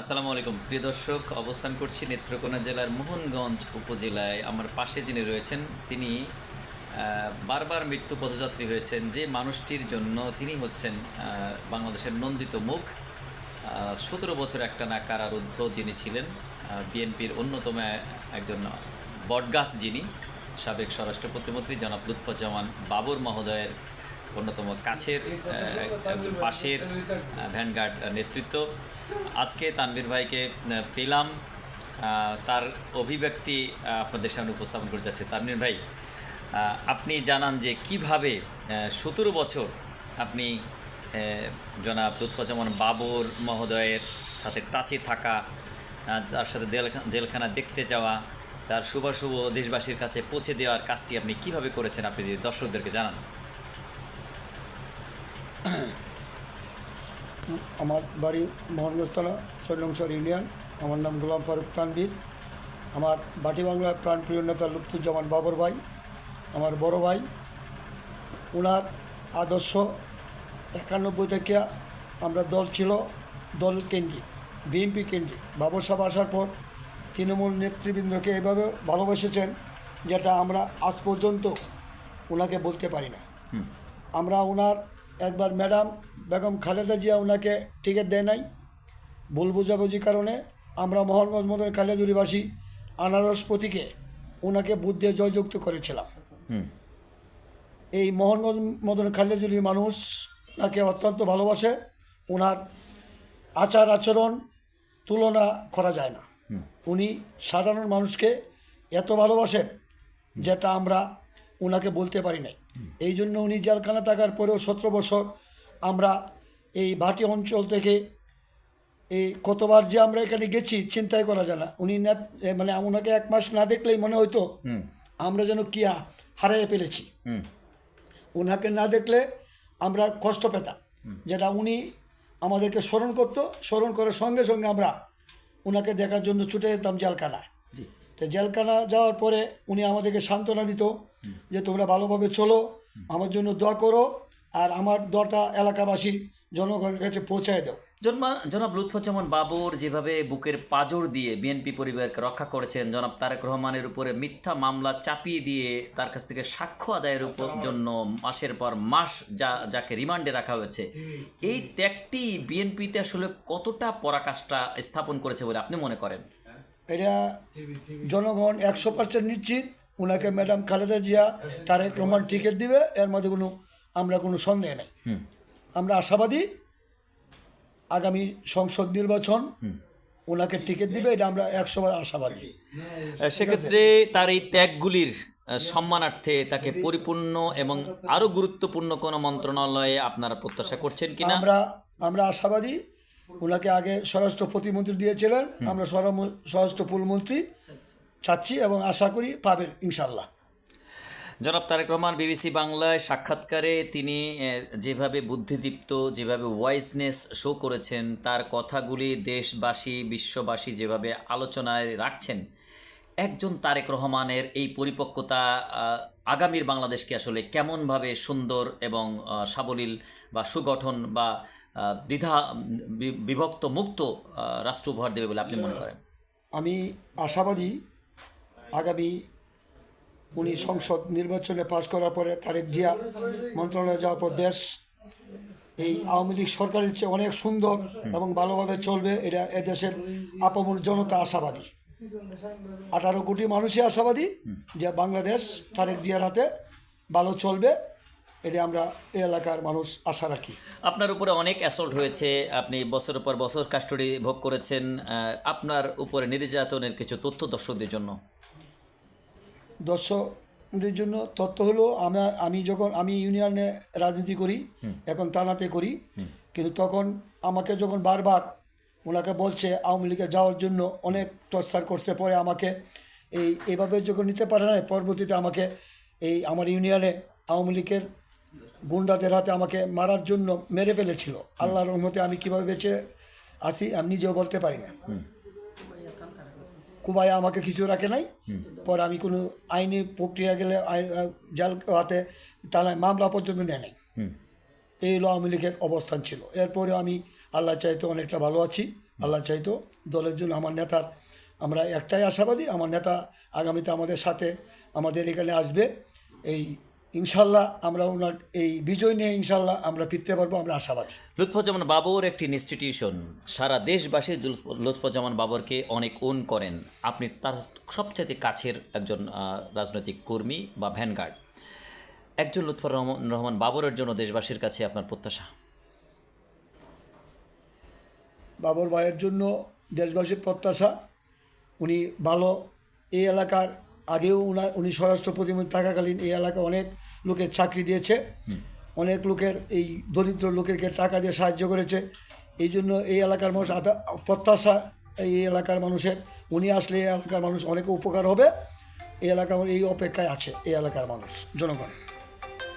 আসসালামু আলাইকুম। প্রিয় দর্শক, অবস্থান করছি নেত্রকোনা জেলার মোহনগঞ্জ উপজেলায়। আমার পাশে যিনি রয়েছেন, তিনি বারবার মৃত্যু পদযাত্রী হয়েছেন। যে মানুষটির জন্য তিনি হচ্ছেন বাংলাদেশের নন্দিত মুখ। সতেরো বছর একটা না কারারুদ্ধ যিনি ছিলেন বিএনপির অন্যতম একজন বটগাছ যিনি, সাবেক স্বরাষ্ট্র প্রতিমন্ত্রী জনাব লুৎফুজ্জামান বাবর মহোদয়ের অন্যতম কাছের একজন পাশের ভ্যানগার্ড নেতৃত্ব। আজকে তানভীর ভাইকে পেলাম। তার অভিব্যক্তি আপনাদের সামনে উপস্থাপন করতে যাচ্ছে। তানভীর ভাই আপনি জানান যে কীভাবে সতেরো বছর আপনি জনাব লুৎফুজ্জামান বাবর মহোদয়ের সাথে টাচে থাকা তার সাথে জেলখা- জেলখানা দেখতে যাওয়া, তার শুভাশুভ দেশবাসীর কাছে পৌঁছে দেওয়ার কাজটি আপনি কীভাবে করেছেন? আপনি দর্শকদেরকে জানান। আমার বাড়ি মোহনগঞ্জতলা সৈলংসর ইউনিয়ন। আমার নাম গোলাম ফারুক তানবির আমার বাটি বাংলার প্রাণপ্রিয় নেতা লুৎফুজ্জামান বাবর ভাই আমার বড় ভাই। ওনার আদর্শ একানব্বই থেকে আমরা দল ছিল দল কেন্দ্রিক বিএনপি কেন্দ্রিক। বাবর সাহেব আসার পর তৃণমূল নেতৃবৃন্দকে এভাবে ভালোবেসেছেন যেটা আমরা আজ পর্যন্ত ওনাকে বলতে পারি না। আমরা ওনার একবার ম্যাডাম বেগম খালেদা জিয়া ওনাকে টিকিট দেয় নাই। ভুল বুঝাবুঝি কারণে আমরা মোহনগঞ্জ মদন কালিয়াজুরিবাসী আনারস প্রতীকে ওনাকে বুথ দিয়ে জয়যুক্ত করেছিলাম। এই মোহনগঞ্জ মদন খালিয়াজুরির মানুষ তাকে অত্যন্ত ভালোবাসে ওনার আচার আচরণ তুলনা করা যায় না। উনি সাধারণ মানুষকে এত ভালোবাসেন যেটা আমরা ওনাকে বলতে পারি নাই। এই জন্য উনি জেলখানা থাকার পরেও সতেরো বছর আমরা এই ভাটি অঞ্চল থেকে এই কতবার যে আমরা এখানে গেছি চিন্তাই করা যায় না। উনি না মানে ওনাকে এক মাস না দেখলেই মনে হইতো আমরা যেন কি হারিয়ে ফেলেছি। ওনাকে না দেখলে আমরা কষ্ট পেতাম। যেটা উনি আমাদেরকে স্মরণ করতো স্মরণ করার সঙ্গে সঙ্গে আমরা ওনাকে দেখার জন্য ছুটে যেতাম জেলখানায়। তো জেলখানা যাওয়ার পরে উনি আমাদেরকে সান্ত্বনা দিত যে তোমরা ভালোভাবে চলো আমার জন্য দোয়া করো আর আমার দোয়াটা এলাকাবাসী জনগণের কাছে পৌঁছায় দাও। জন্মা জনাব লুৎফুজ্জামান বাবর যেভাবে বুকের পাজর দিয়ে বিএনপি পরিবারকে রক্ষা করেছেন জনাব তারেক রহমানের উপরে মিথ্যা মামলা চাপিয়ে দিয়ে তার কাছ থেকে সাক্ষ্য আদায়ের উপর জন্য মাসের পর মাস যা যাকে রিমান্ডে রাখা হয়েছে এই ত্যাগটি বিএনপিতে আসলে কতটা পরাকাষ্ঠা স্থাপন করেছে বলে আপনি মনে করেন? এটা জনগণ একশো পার্সেন্ট নিশ্চিত। ওনাকে ম্যাডাম খালেদা জিয়া তারেক রহমান টিকিট দিবে এর মধ্যে কোনো আমরা কোনো সন্দেহ নেই। আমরা আশাবাদী আগামী সংসদ নির্বাচন ওনাকে টিকিট দিবে এটা আমরা একশো বার আশাবাদী সেক্ষেত্রে তার এই ত্যাগগুলির সম্মানার্থে তাকে পরিপূর্ণ এবং আরও গুরুত্বপূর্ণ কোনো মন্ত্রণালয়ে আপনারা প্রত্যাশা করছেন কিনা? আমরা আমরা আশাবাদী ওনাকে আগে স্বরাষ্ট্র প্রতিমন্ত্রী দিয়েছিলেন। আমরা স্বরাষ্ট্র মন্ত্রী চাচ্ছি এবং আশা করি পাবেন ইনশাল্লাহ জনাব তারেক রহমান বিবিসি বাংলায় সাক্ষাৎকারে তিনি যেভাবে বুদ্ধিদীপ্ত যেভাবে ওয়াইজনেস শো করেছেন তার কথাগুলি দেশবাসী বিশ্ববাসী যেভাবে আলোচনায় রাখছেন একজন তারেক রহমানের এই পরিপক্কতা আগামীর বাংলাদেশকে আসলে কেমনভাবে সুন্দর এবং সাবলীল বা সুগঠন বা দ্বিধা বিভক্ত মুক্ত রাষ্ট্র উপহার দেবে বলে আপনি মনে করেন? আমি আশাবাদী আগামী উনি সংসদ নির্বাচনে পাশ করার পরে তারেক জিয়া মন্ত্রণালয়ে যাওয়ার পর দেশ এই আওয়ামী লীগ সরকারের চেয়ে অনেক সুন্দর এবং ভালোভাবে চলবে এটা এদেশের আপামর জনতা আশাবাদী। আঠারো কোটি মানুষই আশাবাদী যে বাংলাদেশ তারেক জিয়ার হাতে ভালো চলবে। এটা আমরা এই এলাকার মানুষ আশা রাখি। আপনার উপরে অনেক অ্যাসল্ট হয়েছে আপনি বছরের পর বছর কাস্টডি ভোগ করেছেন আপনার উপরে নির্যাতনের কিছু তথ্য দর্শকদের জন্য। দর্শকদের জন্য তথ্য হলো আমরা আমি যখন আমি ইউনিয়নে রাজনীতি করি এখন থানাতে করি কিন্তু তখন আমাকে যখন বারবার ওনাকে বলছে আওয়ামী লীগে যাওয়ার জন্য অনেক টর্চার করছে পরে আমাকে এই এভাবে যখন নিতে পারে না পরবর্তীতে আমাকে এই আমার ইউনিয়নে আওয়ামী লীগের গুন্ডাদের হাতে আমাকে মারার জন্য মেরে ফেলেছিল। আল্লাহর রহমতে আমি কীভাবে বেঁচে আসি আমি নিজেও বলতে পারি না। কুবাই আমাকে কিছু রাখে নাই। পর আমি কোনো আইনি প্রক্রিয়া গেলে জাল হাতে থানায় মামলা পর্যন্ত নেয় নাই। এই হলো আওয়ামী লীগের অবস্থান ছিল। এরপরে আমি আল্লাহ চাইতো অনেকটা ভালো আছি, আল্লাহ চাইতো দলের জন্য আমার নেতার, আমরা একটাই আশাবাদী, আমার নেতা আগামীতে আমাদের সাথে আমাদের এখানে আসবে। এই ইনশাল্লাহ আমরা ওনার এই বিজয় নিয়ে ইনশাল্লাহ আমরা ফিরতে পারব, আমরা আশাবাদী। লুৎফুজ্জামান বাবর একটি ইনস্টিটিউশন সারা দেশবাসী লুৎফুজ্জামান বাবরকে অনেক ওন করেন। আপনি তার সবচেয়ে কাছের একজন রাজনৈতিক কর্মী বা ভ্যানগার্ড একজন লুৎফর রহমান বাবরের জন্য দেশবাসীর কাছে আপনার প্রত্যাশা? বাবর ভাইয়ের জন্য দেশবাসীর প্রত্যাশা। উনি ভালো। এই এলাকার আগেও উনা উনি স্বরাষ্ট্র প্রতিমন্ত্রী থাকাকালীন এই এলাকায় অনেক লোকের চাকরি দিয়েছে। অনেক লোকের এই দরিদ্র লোকেরকে টাকা দিয়ে সাহায্য করেছে। এই জন্য এই এলাকার মানুষ আদা- প্রত্যাশা এই এলাকার মানুষের। উনি আসলে এই এলাকার মানুষ অনেক উপকার হবে। এই এলাকার এই অপেক্ষায় আছে এই এলাকার মানুষ জনগণ।